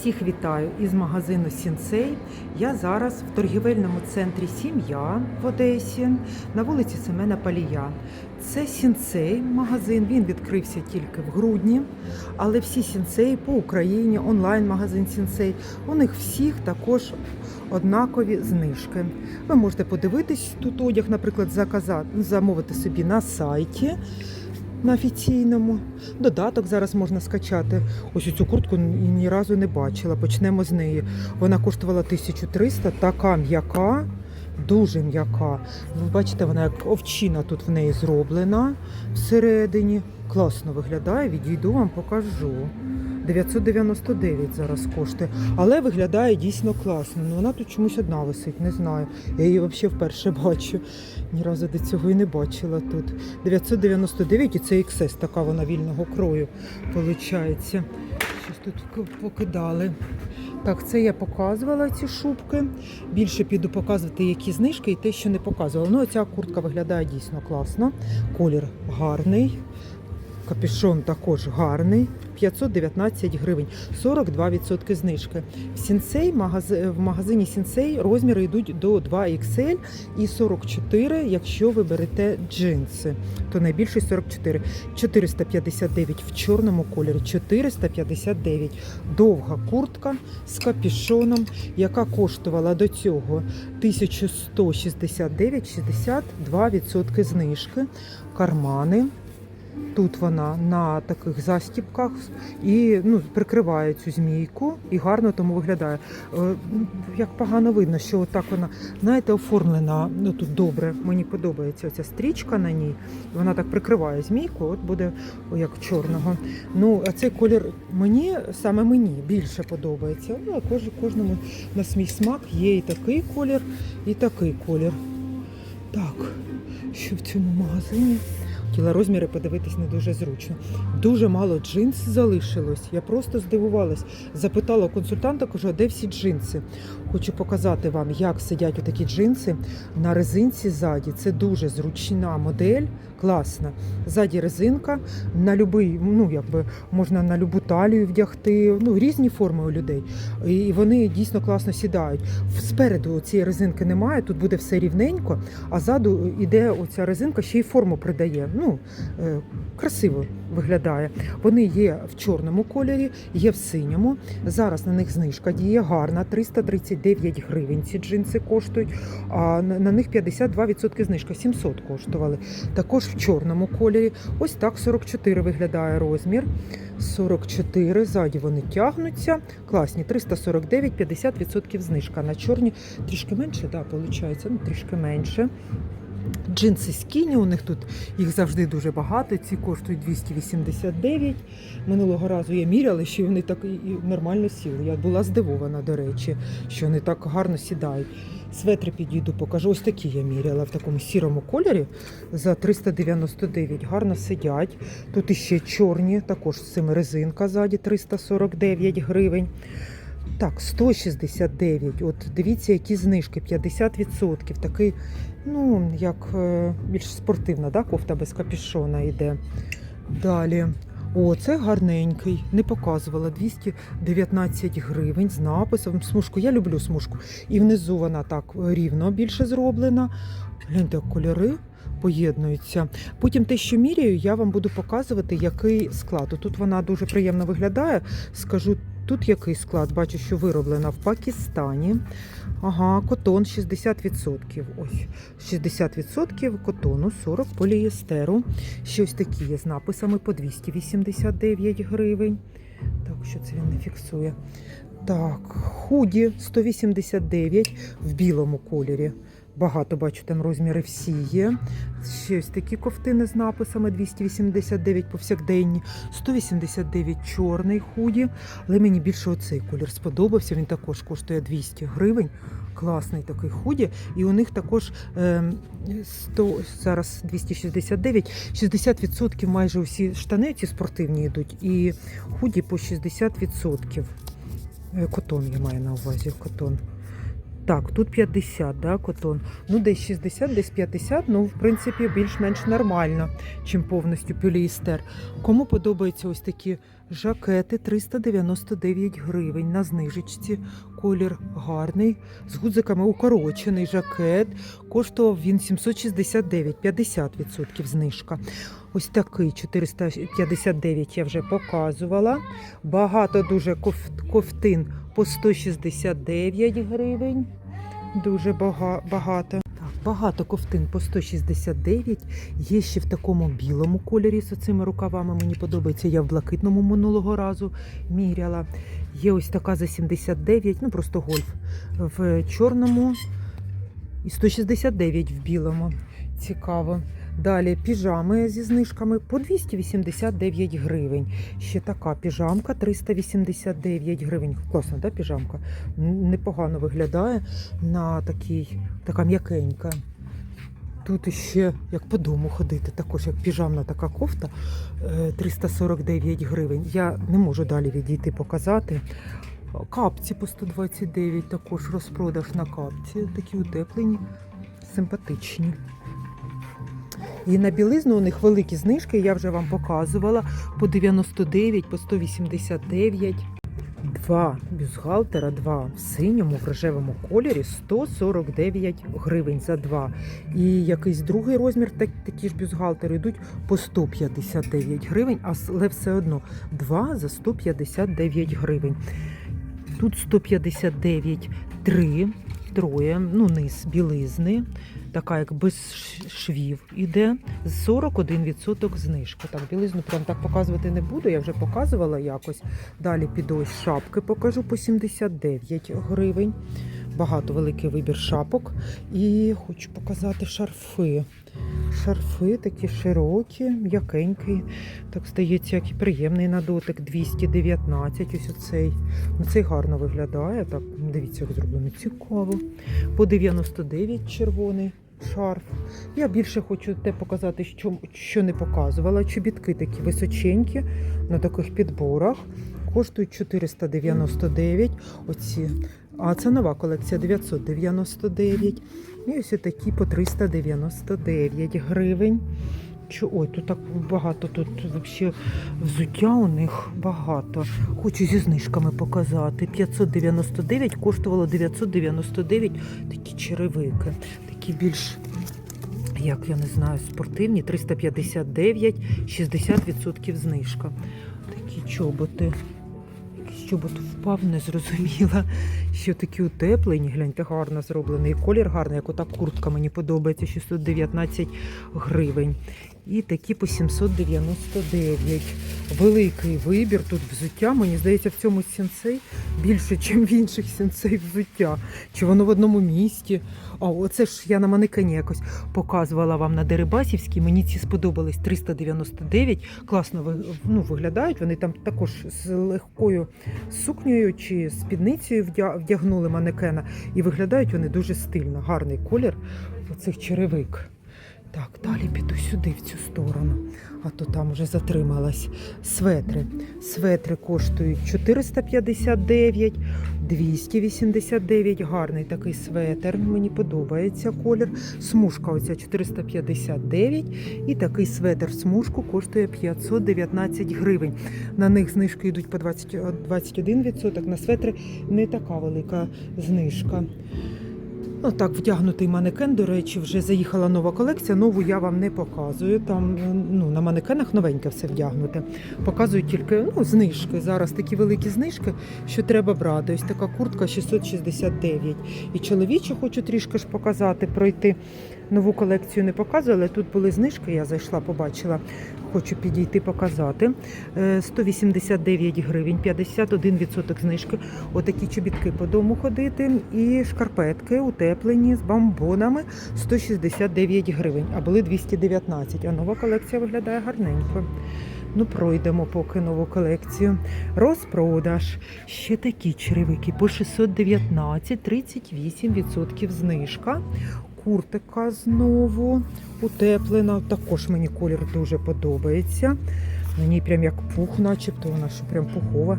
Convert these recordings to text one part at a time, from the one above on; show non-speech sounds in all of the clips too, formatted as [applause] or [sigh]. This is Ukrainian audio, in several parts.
Всіх вітаю із магазину Сінцей. Я зараз в торгівельному центрі Сім'я в Одесі на вулиці Семена Палія. Це Сінцей магазин. Він відкрився тільки в грудні, але всі сінцеї по Україні, онлайн-магазин Сінцей. У них всіх також однакові знижки. Ви можете подивитись тут одяг, наприклад, заказати, замовити собі на сайті. На офіційному додаток зараз можна скачати. Ось цю куртку ні, разу не бачила. Почнемо з неї. Вона коштувала 1300, така м'яка, дуже м'яка. Ви бачите, вона як овчина тут в неї зроблена всередині. Класно виглядає, відійду вам покажу. 999 зараз коштує, але виглядає дійсно класно. Ну вона тут чомусь одна висить, не знаю. Я її взагалі вперше [laughs] бачу. Ні разу до цього і не бачила тут. 999 і це XS, така вона вільного крою виходить. Щось тут покидали. Так, це я показувала ці шубки. Більше піду показувати, які знижки і те, що не показувала. Ну, ця куртка виглядає дійсно класно. Колір гарний. Капюшон також гарний. 519 гривень, 42% знижки. В магази- в магазині Сінцей розміри йдуть до 2XL і 44, якщо ви берете джинси. То найбільший 44. 459 в чорному кольорі. 459. Довга куртка з капюшоном, яка коштувала до цього 1169, 62% знижки. Кармани. Тут вона на таких застіпках і ну, прикриває цю змійку і гарно тому виглядає. Е, Як погано видно, що отак вона, знаєте, оформлена ну, тут добре. Мені подобається ця стрічка на ній. Вона так прикриває змійку, от буде як чорного. Ну, а цей колір мені, саме мені більше подобається. Ну, а кож, кожному на свій смак є і такий колір, і такий колір. Так, що в цьому магазині? Хотіла розміри подивитись не дуже зручно. Дуже мало джинс залишилось. Я просто здивувалась. Запитала консультанта, кажу, а де всі джинси? Хочу показати вам, як сидять такі джинси на резинці ззаді. Це дуже зручна модель, класна. Ззаді резинка на любий, ну якби можна на любу талію вдягти. Ну різні форми у людей. І вони дійсно класно сідають. Спереду цієї резинки немає, тут буде все рівненько, а ззаду іде оця резинка, ще й форму придає. Ну, е, красиво виглядає. Вони є в чорному кольорі, є в синьому. Зараз на них знижка діє гарна, 339 гривень ці джинси коштують, а на них 52% знижка, 700 коштували. Також в чорному кольорі. Ось так 44 виглядає розмір. 44, ззаді вони тягнуться. Класні, 349, 50% знижка. На чорні трішки менше, так, виходить, ну трішки менше. Джинси скіні, у них тут їх завжди дуже багато. Ці коштують 289. Минулого разу я міряла, що вони так і нормально сіли. Я була здивована, до речі, що вони так гарно сідають. Светри підійду, покажу. Ось такі я міряла в такому сірому кольорі за 399. Гарно сидять. Тут іще чорні, також з цим резинка ззаді 349 гривень. Так, 169. От дивіться, які знижки, 50%. Такий, ну, як е, більш спортивна, да, кофта без капюшона йде. Далі. О, це гарненький. Не показувала 219 гривень з написом. Смужку. Я люблю смужку. І внизу вона так рівно більше зроблена. Гляньте, кольори поєднуються. Потім те, що міряю, я вам буду показувати, який склад. Тут вона дуже приємно виглядає. Скажу, тут який склад. Бачу, що вироблена в Пакистані. Ага, котон 60%. Ось 60% котону, 40 полієстеру. Щось такі є з написами по 289 гривень. Так, що це він не фіксує. Так, худі 189 в білому кольорі. Багато бачу, там розміри всі є. Ще ось такі ковтини з написами 289 повсякденні, 189 чорний худі. Але мені більше оцей колір сподобався. Він також коштує 200 гривень. Класний такий худі. І у них також е, 100, зараз 269, 60% майже усі штани ці спортивні йдуть. І худі по 60%. Е, Котон я маю на увазі. Котон. Так, тут 50, да, котон. Ну, десь 60, десь 50, ну, в принципі, більш-менш нормально, чим повністю поліестер. Кому подобаються ось такі жакети 399 гривень на знижечці. Колір гарний. З гудзиками укорочений жакет. Коштував він 769, 50% знижка. Ось такий 459 я вже показувала. Багато дуже коф- ковтин по 169 гривень. Дуже багато. Багато ковтин по 169. Є ще в такому білому кольорі з цими рукавами. Мені подобається. Я в блакитному минулого разу міряла. Є ось така за 79, ну просто гольф в чорному і 169 в білому. Цікаво. Далі піжами зі знижками по 289 гривень. Ще така піжамка 389 гривень. Класна, да, піжамка? Непогано виглядає на такій, така м'якенька. Тут ще як по дому ходити, також як піжамна така кофта е, 349 гривень. Я не можу далі відійти показати. Капці по 129 також розпродаж на капці. Такі утеплені, симпатичні. І на білизну у них великі знижки, я вже вам показувала по 99, по 189. Два бюстгальтера, два в синьому, в рожевому кольорі 149 гривень за два. І якийсь другий розмір, так, такі ж бюстгальтери йдуть по 159 гривень, але все одно два за 159 гривень. Тут 159 три, троє, ну низ білизни, така як без швів іде. 41% знижка. Так, білизну прям так показувати не буду, я вже показувала якось. Далі піду ось шапки покажу по 79 гривень. Багато великий вибір шапок. І хочу показати шарфи. Шарфи такі широкі, м'якенькі. Так здається, як і приємний на дотик. 219. Ось оцей. Ну, цей гарно виглядає. Так, дивіться, як зроблено цікаво. По 99 червоний шарф. Я більше хочу те показати, що, що не показувала. Чобітки такі височенькі на таких підборах. Коштують 499. Оці. А це нова колекція 999. І ось такі по 399 гривень. Ой, тут так багато, тут взагалі взуття у них багато. Хочу зі знижками показати. 599 коштувало 999 такі черевики. Такі більш, як я не знаю, спортивні. 359, 60% знижка. Такі чоботи. Чобот впав, не зрозуміла. Що такі утеплені, гляньте, гарно зроблений. Колір гарний, як ота куртка мені подобається, 619 гривень. І такі по 799. Великий вибір. Тут взуття. Мені здається, в цьому сенсей більше, ніж в інших сенсей взуття. Чи воно в одному місті? А оце ж я на манекені якось показувала вам на Дерибасівській. Мені ці сподобались 399. Класно ну, виглядають. Вони там також з легкою сукнею чи спідницею вдягнули манекена. І виглядають вони дуже стильно. Гарний колір оцих черевик. Так, далі піду сюди, в цю сторону, а то там вже затрималась. Светри. Светри коштують 459, 289. Гарний такий светр. Мені подобається колір. Смужка оця 459. І такий светр смужку коштує 519 гривень. На них знижки йдуть по 20, 21%. На светри не така велика знижка. Ну так, вдягнутий манекен, до речі, вже заїхала нова колекція. Нову я вам не показую. Там ну, на манекенах новеньке все вдягнуте. Показую тільки ну, знижки. Зараз такі великі знижки, що треба брати. Ось така куртка 669. І чоловіче хочу трішки ж показати, пройти. Нову колекцію не показую, але тут були знижки. Я зайшла, побачила. Хочу підійти показати. Е, 189 гривень, 51% знижки. Отакі чобітки по дому ходити. І шкарпетки утеплені з бамбонами 169 гривень, а були 219. А нова колекція виглядає гарненько. Ну, пройдемо поки нову колекцію. Розпродаж. Ще такі черевики по 619, 38% знижка. Куртика знову утеплена. Також мені колір дуже подобається. Ній прям як пух, начебто вона що прям пухова.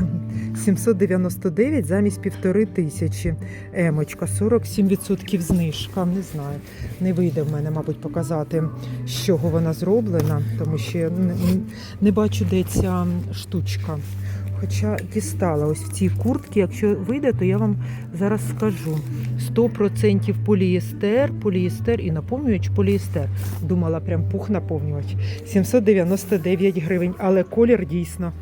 [laughs] 799 замість півтори тисячі. Емочка, 47% знижка. Не знаю. Не вийде в мене, мабуть, показати, з чого вона зроблена, тому що не, не бачу, де ця штучка. Хоча дістала ось в цій куртці, якщо вийде, то я вам зараз скажу. 100% полієстер, полієстер і наповнювач полієстер. Думала, прям пух наповнювач. 799 гривень, але колір дійсно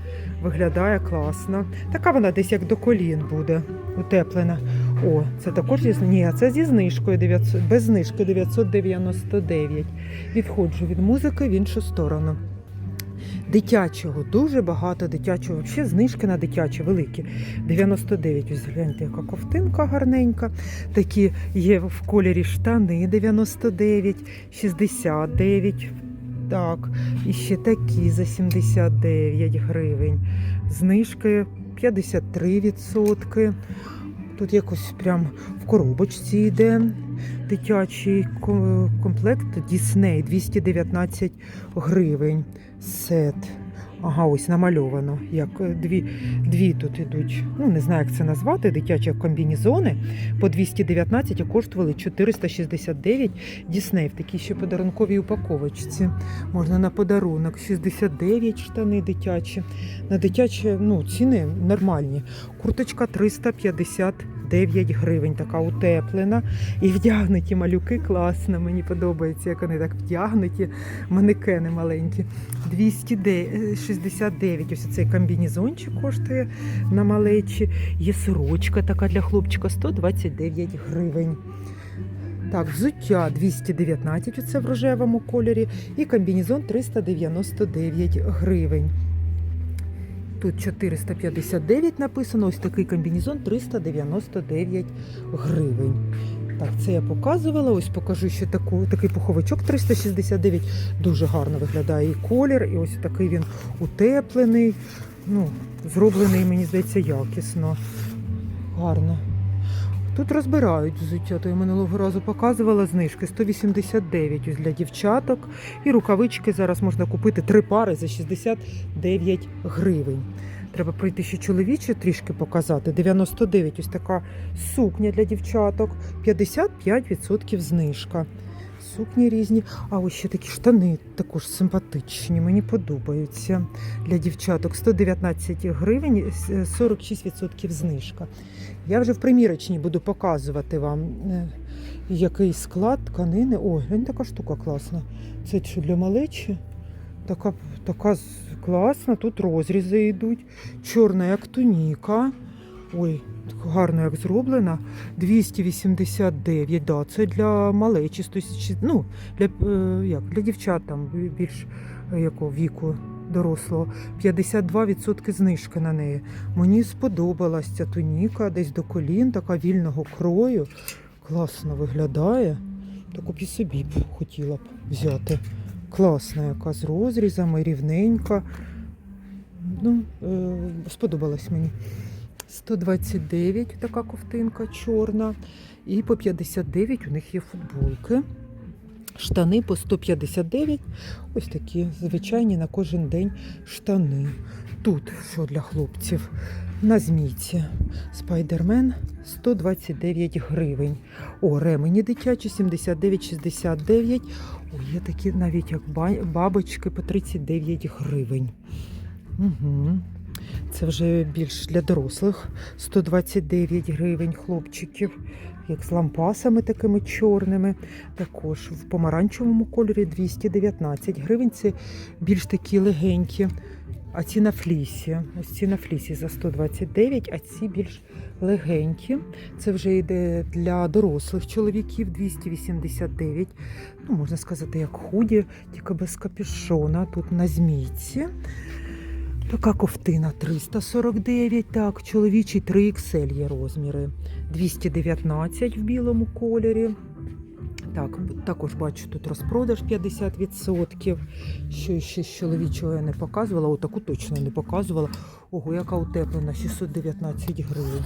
виглядає класно. Така вона десь як до колін буде утеплена. О, це також зі Ні, це зі знижкою 900, без знижки 999. Відходжу від музики в іншу сторону. Дитячого, дуже багато дитячого. Взагалі знижки на дитяче великі. 99. Ось гляньте, яка ковтинка гарненька. Такі є в кольорі штани 99, 69. Так, і ще такі за 79 гривень. Знижки 53%. Тут якось прям в коробочці йде дитячий комплект Дісней 219 гривень. Сет. Ага, ось намальовано. Як е, дві, дві тут ідуть. Ну, не знаю, як це назвати. Дитячі комбінезони по 219 а коштували 469 Дісней в такій ще подарунковій упаковочці. Можна на подарунок. 69 штани дитячі. На дитячі ну, ціни нормальні. Курточка 359 гривень, така утеплена. І вдягнуті малюки класно. Мені подобається, як вони так вдягнуті. Манекени маленькі. 269. Ось цей комбінезончик коштує на малечі. Є сорочка така для хлопчика 129 гривень. Так, взуття 219, оце в рожевому кольорі, і комбінезон 399 гривень. Тут 459 написано, ось такий комбінезон 399 гривень. Так, це я показувала. Ось покажу ще таку, такий пуховичок 369. Дуже гарно виглядає і колір, і ось такий він утеплений. Ну, зроблений, мені здається, якісно. Гарно. Тут розбирають взуття, то я минулого разу показувала знижки 189 ось для дівчаток. І рукавички зараз можна купити три пари за 69 гривень. Треба прийти ще чоловіче трішки показати. 99 ось така сукня для дівчаток, 55% знижка. Сукні різні. А ось ще такі штани також симпатичні. Мені подобаються для дівчаток. 119 гривень, 46% знижка. Я вже в примірочній буду показувати вам, е, який склад тканини. Ой, глянь, така штука класна. Це що для малечі? Така, така класна, тут розрізи йдуть. Чорна, як туніка. Ой, гарно як зроблена. 289, да, це для малечі, ну, для, е, як, для дівчат там більш е, якого віку дорослого. 52% знижки на неї. Мені сподобалась ця туніка, десь до колін, така вільного крою. Класно виглядає. Таку б і собі б хотіла б взяти. Класна яка з розрізами, рівненька. Ну, е, сподобалась мені. 129 така ковтинка чорна. І по 59 у них є футболки. Штани по 159. Ось такі звичайні на кожен день штани. Тут що для хлопців? На змійці. Спайдермен 129 гривень. О, ремені дитячі 79,69. О, є такі навіть як бабочки по 39 гривень. Угу. Це вже більш для дорослих. 129 гривень хлопчиків, як з лампасами такими чорними. Також в помаранчевому кольорі 219 гривень. Це більш такі легенькі. А ці на флісі. Ось ці на флісі за 129, а ці більш легенькі. Це вже йде для дорослих чоловіків 289. Ну, можна сказати, як худі, тільки без капюшона. Тут на змійці. Така ковтина 349, так, чоловічий 3XL є розміри. 219 в білому кольорі. Так, також бачу тут розпродаж 50%. Що ще з чоловічого я не показувала, отаку точно не показувала. Ого, яка утеплена, 619 гривень.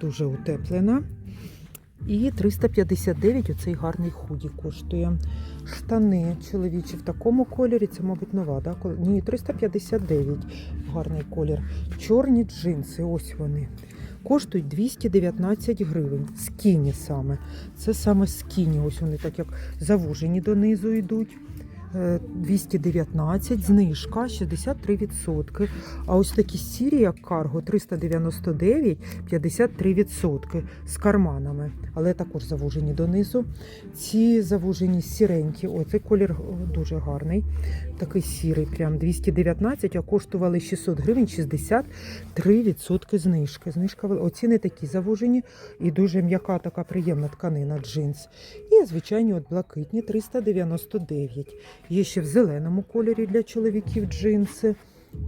Дуже утеплена. І 359 оцей гарний худі коштує. Штани чоловічі в такому кольорі, це, мабуть, нова, да? Ні, 359 гарний колір. Чорні джинси, ось вони. Коштують 219 гривень. Скіні саме. Це саме скіні. Ось вони так як завужені донизу йдуть. Е, 219, знижка 63%. А ось такі сірі, як карго, 399, 53% з карманами, але також завужені донизу. Ці завужені сіренькі, о, цей колір дуже гарний. Такий сірий, прям 219, а коштували 600 гривень, 63% знижки. Знижка вел- оці не такі завужені і дуже м'яка така приємна тканина джинс. І звичайні от блакитні 399. Є ще в зеленому кольорі для чоловіків джинси.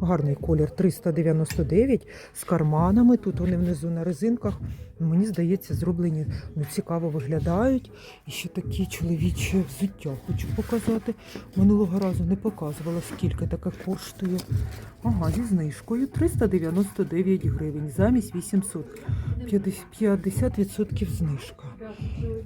Гарний колір 399 з карманами. Тут вони внизу на резинках. Мені здається, зроблені ну, цікаво виглядають. І ще такі чоловічі взуття хочу показати. Минулого разу не показувала, скільки таке коштує. Ага, зі знижкою 399 гривень, замість 800. 50% 50% знижка.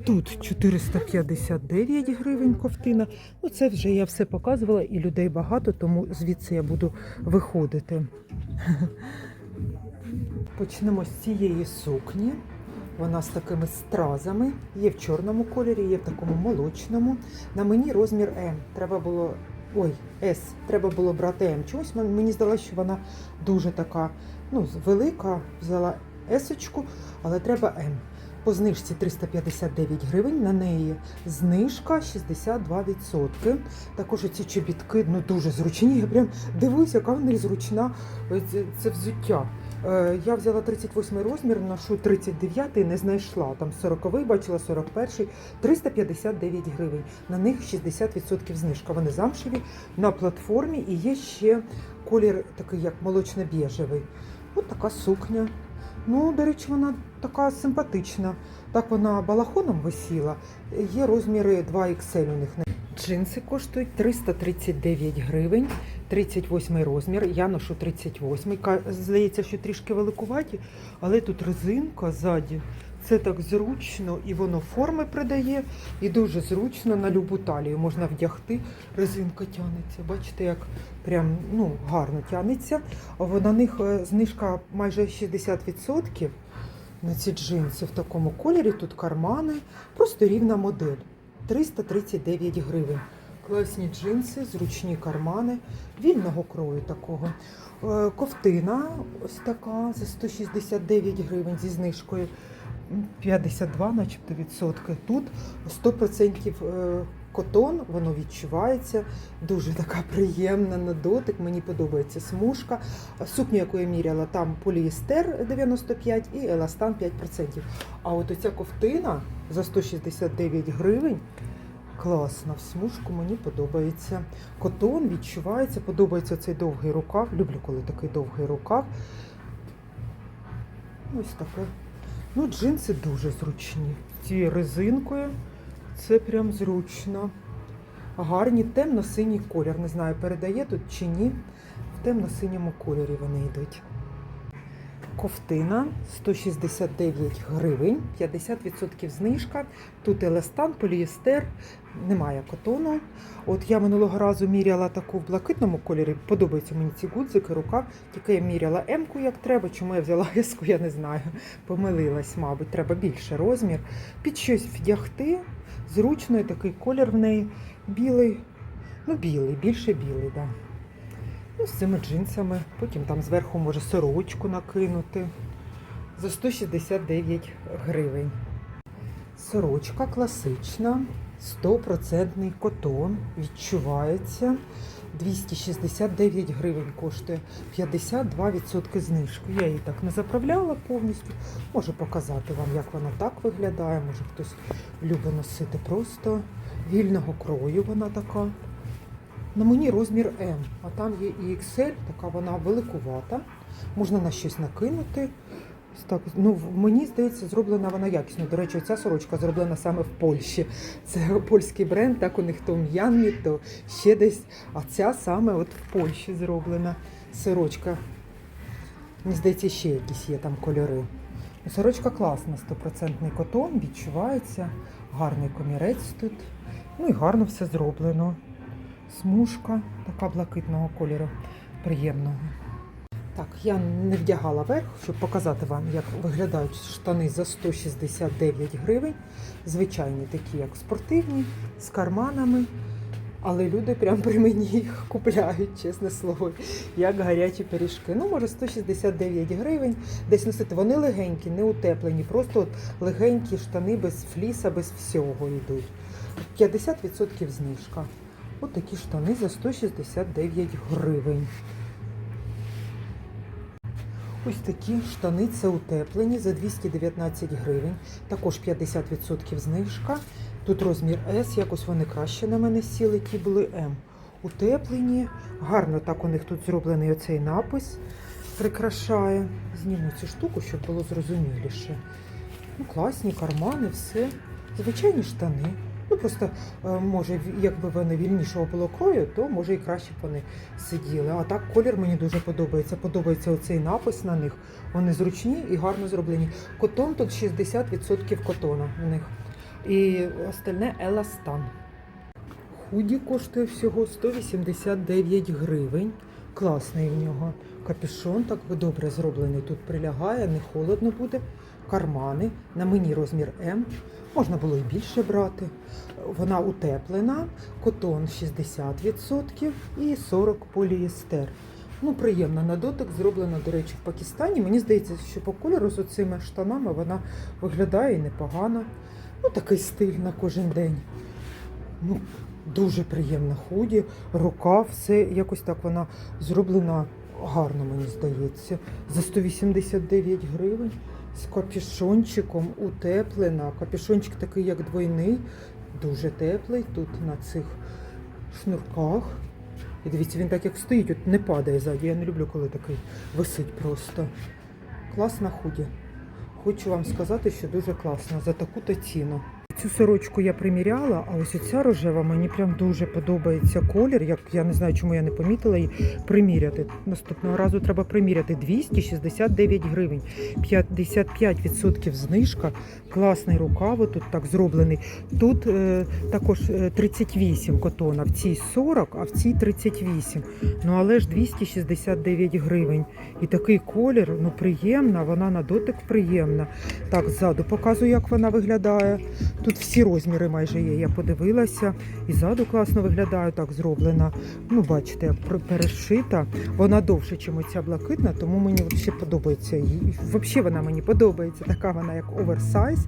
Тут 459 гривень ковтина. Ну, це вже я все показувала і людей багато, тому звідси я буду виходити. Почнемо з цієї сукні. Вона з такими стразами. Є в чорному кольорі, є в такому молочному. На мені розмір М. Треба було. Ой, С. Треба було брати М. Чогось мені здалося, що вона дуже така, ну, велика. Взяла С-очку, але треба М. По знижці 359 гривень, на неї знижка 62%. Також ці чобітки ну, дуже зручні. Я прям дивуюсь, яка в них зручна е, це, взуття. Е, я взяла 38 розмір, ношу 39 не знайшла. Там 40 бачила, 41 359 гривень. На них 60% знижка. Вони замшеві на платформі і є ще колір такий, як молочно-біжевий. Ось така сукня. Ну, до речі, вона така симпатична. Так вона балахоном висіла. Є розміри 2XL у них. Джинси коштують 339 гривень, 38 розмір. Я ношу 38. Ка- Здається, що трішки великуваті, але тут резинка ззаді. Це так зручно і воно форми придає, і дуже зручно на любу талію можна вдягти. Резинка тягнеться. Бачите, як прям ну, гарно во- на них е, знижка майже 60% на ці джинси в такому кольорі. Тут кармани, просто рівна модель. 339 гривень. Класні джинси, зручні кармани, вільного крою такого. Е, Ковтина ось така за 169 гривень зі знижкою. М, 52, начебто відсотки. Тут 100% е, котон, воно відчувається. Дуже така приємна на дотик. Мені подобається смужка. Сукню, яку я міряла, там поліестер 95 і еластан 5%. А от оця ковтина за 169 гривень. Класна в смужку, мені подобається. Котон відчувається, подобається цей довгий рукав. Люблю, коли такий довгий рукав. Ось таке. Ну, джинси дуже зручні. Цією резинкою це прям зручно. Гарні, темно-синій колір. Не знаю, передає тут чи ні. В темно-синьому кольорі вони йдуть. Ковтина 169 гривень, 50% знижка. Тут еластан, поліестер, немає котону. От я минулого разу міряла таку в блакитному кольорі. Подобаються мені ці гудзики, рукав. Тільки я міряла М-ку як треба. Чому я взяла [laughs] С-ку, я не знаю. Помилилась, мабуть, треба більше розмір. Під щось вдягти. Зручно такий колір в неї білий. Ну, білий, більше білий. Да. Ну, з цими джинсами. Потім там зверху може сорочку накинути. За 169 гривень. Сорочка класична, 100% котон, відчувається. 269 гривень коштує 52% знижки. Я її так не заправляла повністю. Можу показати вам, як вона так виглядає. Може хтось любить носити просто вільного крою. Вона така. На мені розмір М, а там є і XL, така вона великувата. Можна на щось накинути. Так, ну, мені здається, зроблена вона якісно. До речі, ця сорочка зроблена саме в Польщі. Це польський бренд, так у них то в М'янмі, то ще десь. А ця саме от в Польщі зроблена сорочка. Мені здається, ще якісь є там кольори. Сорочка класна, стопроцентний котон, відчувається, гарний комірець тут. Ну і гарно все зроблено. Смужка така блакитного кольору, приємного. Так, я не вдягала верх, щоб показати вам, як виглядають штани за 169 гривень. Звичайні такі, як спортивні, з карманами. Але люди прямо при мені їх купляють, чесне слово, як гарячі пиріжки. Ну, може, 169 гривень. Десь носити. Вони легенькі, не утеплені, просто от легенькі штани без фліса, без всього йдуть. 50% знижка. От такі штани за 169 гривень. Ось такі штани це утеплені за 219 гривень. Також 50% знижка. Тут розмір S, якось вони краще на мене сіли, ті були М. Утеплені. Гарно так у них тут зроблений оцей напис. Прикрашає. Зніму цю штуку, щоб було зрозуміліше. Ну, класні кармани, все. Звичайні штани. Просто е, може, якби вони вільнішого було крою, то може і краще б вони сиділи. А так колір мені дуже подобається. Подобається оцей напис на них. Вони зручні і гарно зроблені. Котон тут 60% котона в них. І остальне еластан. Худі коштує всього 189 гривень. Класний в нього капюшон, так добре зроблений. Тут прилягає, не холодно буде. Кармани. На мені розмір М. Можна було і більше брати. Вона утеплена, котон 60% і 40 поліестер. Ну, приємно на дотик, зроблена, до речі, в Пакистані. Мені здається, що по кольору з оцими штанами вона виглядає непогано. Ну, такий стиль на кожен день. Ну, дуже приємна худі, рука, все якось так вона зроблена гарно, мені здається. За 189 гривень з капюшончиком утеплена. Капюшончик такий, як двойний, дуже теплий тут на цих шнурках. І дивіться, він так як стоїть, от не падає ззаді. Я не люблю, коли такий висить просто. Класна худі. Хочу вам сказати, що дуже класна за таку-то ціну. Цю сорочку я приміряла, а ось оця рожева мені прям дуже подобається колір. Як я не знаю, чому я не помітила її приміряти. Наступного разу треба приміряти 269 гривень, 55% знижка. Класний рукав, тут так зроблений. Тут е, також е, 38 котона, в цій 40, а в цій 38. Ну але ж 269 гривень. І такий колір, ну приємна, вона на дотик приємна. Так, ззаду показую, як вона виглядає. Тут всі розміри майже є. Я подивилася. І ззаду класно виглядає, так зроблена. Ну, бачите, перешита. Вона довше, ніж оця блакитна, тому мені взагалі подобається. І взагалі вона мені подобається. Така вона, як оверсайз.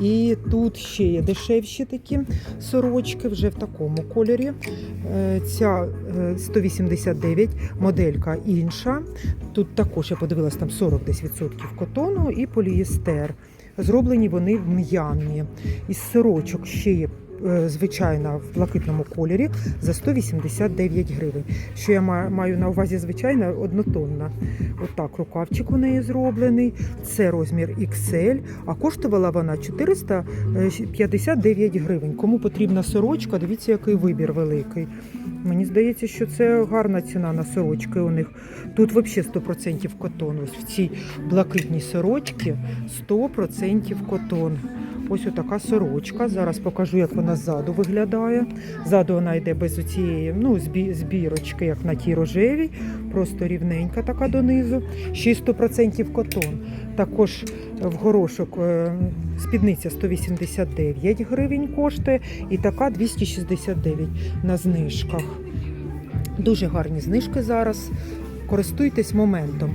І тут ще є дешевші такі сорочки, вже в такому кольорі. Е, Ця е, 189, моделька інша. Тут також я подивилась, там 40 десь відсотків котону і полієстер. Зроблені вони в м'янмі. Із сорочок ще є е, звичайна в блакитному кольорі за 189 гривень. Що я маю на увазі звичайна однотонна. Отак рукавчик у неї зроблений. Це розмір XL, а коштувала вона 459 гривень. Кому потрібна сорочка, дивіться, який вибір великий. Мені здається, що це гарна ціна на сорочки у них. Тут взагалі 100% котон. Ось в цій блакитній сорочці 100% котон. Ось отака сорочка. Зараз покажу, як вона ззаду виглядає. Ззаду вона йде без оцієї ну, збірочки, як на тій рожевій, просто рівненька така донизу. Ще й 100% котон. Також в горошок е, спідниця 189 гривень коштує і така 269 на знижках. Дуже гарні знижки зараз. Користуйтесь моментом.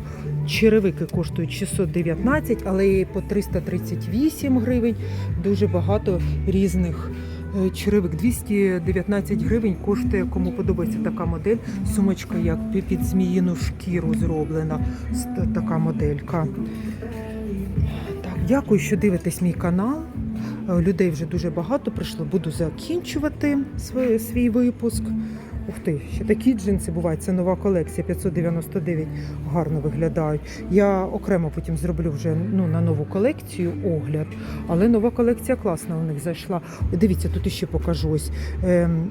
Черевики коштують 619, але і по 338 гривень. Дуже багато різних е, черевик. 219 гривень коштує, кому подобається така модель. Сумочка як під зміїну шкіру зроблена. Така моделька. Так, дякую, що дивитесь мій канал. Е, Людей вже дуже багато прийшло. Буду закінчувати свій випуск. Ух ти, ще такі джинси бувають. Це нова колекція 599. Гарно виглядають. Я окремо потім зроблю вже ну, на нову колекцію огляд. Але нова колекція класна у них зайшла. Дивіться, тут іще покажу ось. Ем,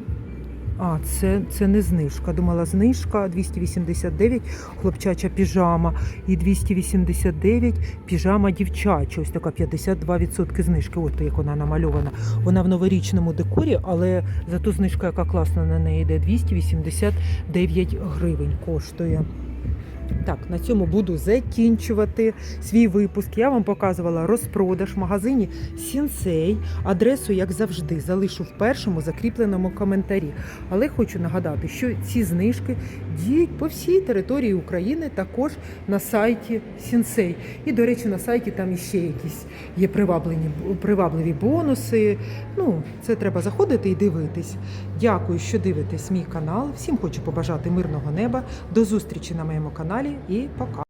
А, це, це не знижка. Думала, знижка 289, хлопчача піжама і 289 піжама дівчача. Ось така 52% знижки. От як вона намальована. Вона в новорічному декорі, але зато знижка, яка класна на неї йде, 289 гривень коштує. Так, на цьому буду закінчувати свій випуск. Я вам показувала розпродаж в магазині Сінсей. Адресу, як завжди, залишу в першому закріпленому коментарі. Але хочу нагадати, що ці знижки діють по всій території України, також на сайті Сінсей. І, до речі, на сайті там іще якісь є привабливі бонуси. Ну, це треба заходити і дивитись. Дякую, що дивитесь мій канал. Всім хочу побажати мирного неба. До зустрічі на моєму каналі і пока.